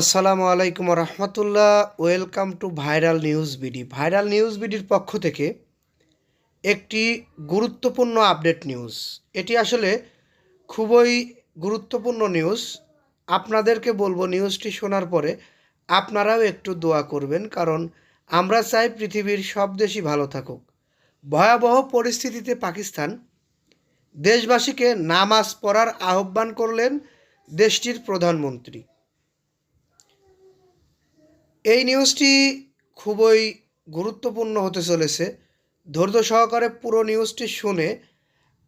আসসালামু আলাইকুম রহমতুল্লাহ, welcome to viral news BD. Viral news বিডির পক্ষ থেকে একটি গুরুত্বপূর্ণ আপডেট নিউজ। এটি আসলে খুবই গুরুত্বপূর্ণ নিউজ। আপনাদেরকে বলব নিউজটি শোনার পরে আপনারাও একটু দোয়া করবেন, কারণ আমরা চাই পৃথিবীর সব দেশই ভালো থাকুক। ভয়াবহ পরিস্থিতিতে পাকিস্তান দেশবাসীকে নামাজ পড়ার আহ্বান করলেন দেশটির প্রধানমন্ত্রী। এই নিউজটি খুবই গুরুত্বপূর্ণ হতে চলেছে। ধৈর্য সহকারে পুরো নিউজটি শুনে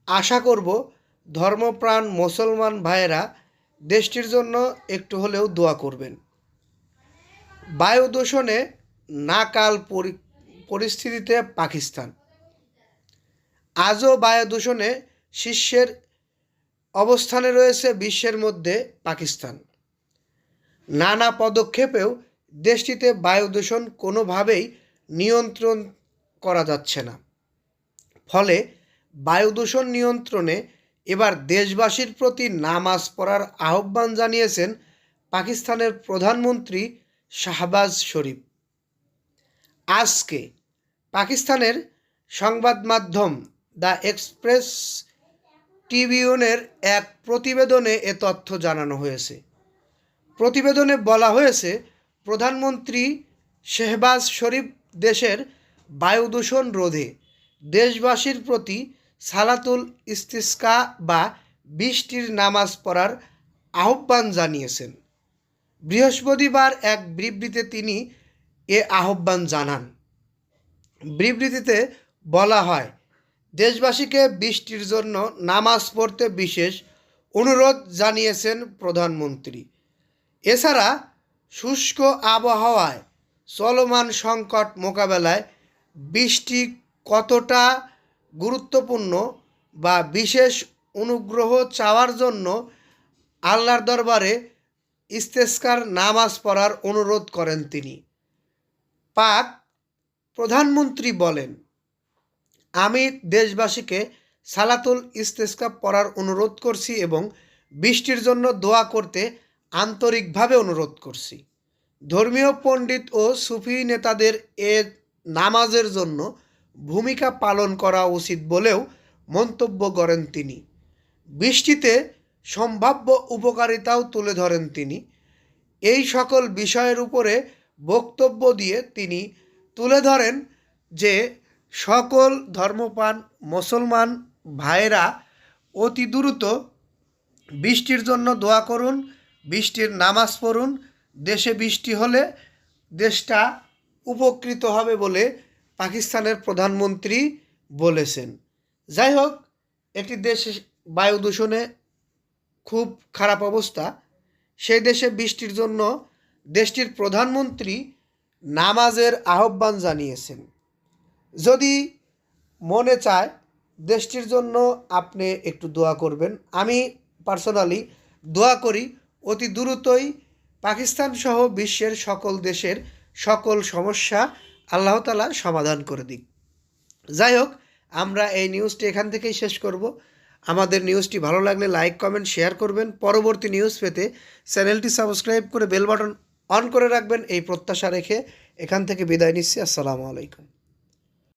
আশা করব ধর্মপ্রাণ মুসলমান ভাইয়েরা দেশটির জন্য একটু হলেও দোয়া করবেন। বায়ু দূষণে নাকাল পরি- পরিস্থিতিতে পাকিস্তান। আজও বায়ু দূষণে শীর্ষের অবস্থানে রয়েছে বিশ্বের মধ্যে পাকিস্তান। নানা পদক্ষেপেও দেশটিতে বায়ু দূষণ কোনোভাবেই নিয়ন্ত্রণ করা যাচ্ছে না। ফলে বায়ু দূষণ নিয়ন্ত্রণে এবার দেশবাসীর প্রতি নামাজ পড়ার আহ্বান জানিয়েছেন পাকিস্তানের প্রধানমন্ত্রী শাহবাজ শরীফ। আজকে পাকিস্তানের সংবাদ মাধ্যম দ্য এক্সপ্রেস টিবিউনের এক প্রতিবেদনে এ তথ্য জানানো হয়েছে। প্রতিবেদনে বলা হয়েছে প্রধানমন্ত্রী শেহবাজ শরীফ দেশের বায়ু দূষণ রোধে দেশবাসীর প্রতি সালাতুল ইস্তিস্কা বা বৃষ্টির নামাজ পড়ার আহ্বান জানিয়েছেন। বৃহস্পতিবার এক বিবৃতিতে তিনি এ আহ্বান জানান। বিবৃতিতে বলা হয়, দেশবাসীকে বৃষ্টির জন্য নামাজ পড়তে বিশেষ অনুরোধ জানিয়েছেন প্রধানমন্ত্রী। এছাড়া শুষ্ক আবহাওয়ায় চলমান সংকট মোকাবেলায় বৃষ্টি কতটা গুরুত্বপূর্ণ বা বিশেষ অনুগ্রহ চাওয়ার জন্য আল্লাহর দরবারে ইস্তেস্কার নামাজ পড়ার অনুরোধ করেন তিনি। পাক প্রধানমন্ত্রী বলেন, আমি দেশবাসীকে সালাতুল ইস্তেস্কা পড়ার অনুরোধ করছি এবং বৃষ্টির জন্য দোয়া করতে আন্তরিকভাবে অনুরোধ করছি। ধর্মীয় পণ্ডিত ও সুফি নেতাদের এ নামাজের জন্য ভূমিকা পালন করা উচিত বলেও মন্তব্য করেন তিনি। বৃষ্টিতে সম্ভাব্য উপকারিতাও তুলে ধরেন তিনি। এই সকল বিষয়ের উপরে বক্তব্য দিয়ে তিনি তুলে ধরেন যে সকল ধর্মপান মুসলমান ভাইয়েরা অতি দ্রুত বৃষ্টির জন্য দোয়া করুন বৃষ্টির নামাজ পড়ুন, দেশে বৃষ্টি হলে দেশটা উপকৃত হবে বলে পাকিস্তানের প্রধানমন্ত্রী বলেছেন। যাই হোক, একটি দেশে বায়ু দূষণে খুব খারাপ অবস্থা। সেই দেশে বৃষ্টির জন্য দেশটির প্রধানমন্ত্রী নামাজের আহ্বান জানিয়েছেন। যদি মনে চায় দেশটির জন্য আপনি একটু দোয়া করবেন, আমি পার্সোনালি দোয়া করি। অতি দ্রুতই পাকিস্তান সহ বিশ্বের সকল দেশের সকল সমস্যা আল্লাহ তালা সমাধান করে দিক। যাই হোক, আমরা এই নিউজটি এখান থেকেই শেষ করব। আমাদের নিউজটি ভালো লাগলে লাইক, কমেন্ট, শেয়ার করবেন। পরবর্তী নিউজ পেতে চ্যানেলটি সাবস্ক্রাইব করে বেল বাটন অন করে রাখবেন। এই প্রত্যাশা রেখে এখান থেকে বিদায় নিচ্ছি। আসসালামু আলাইকুম।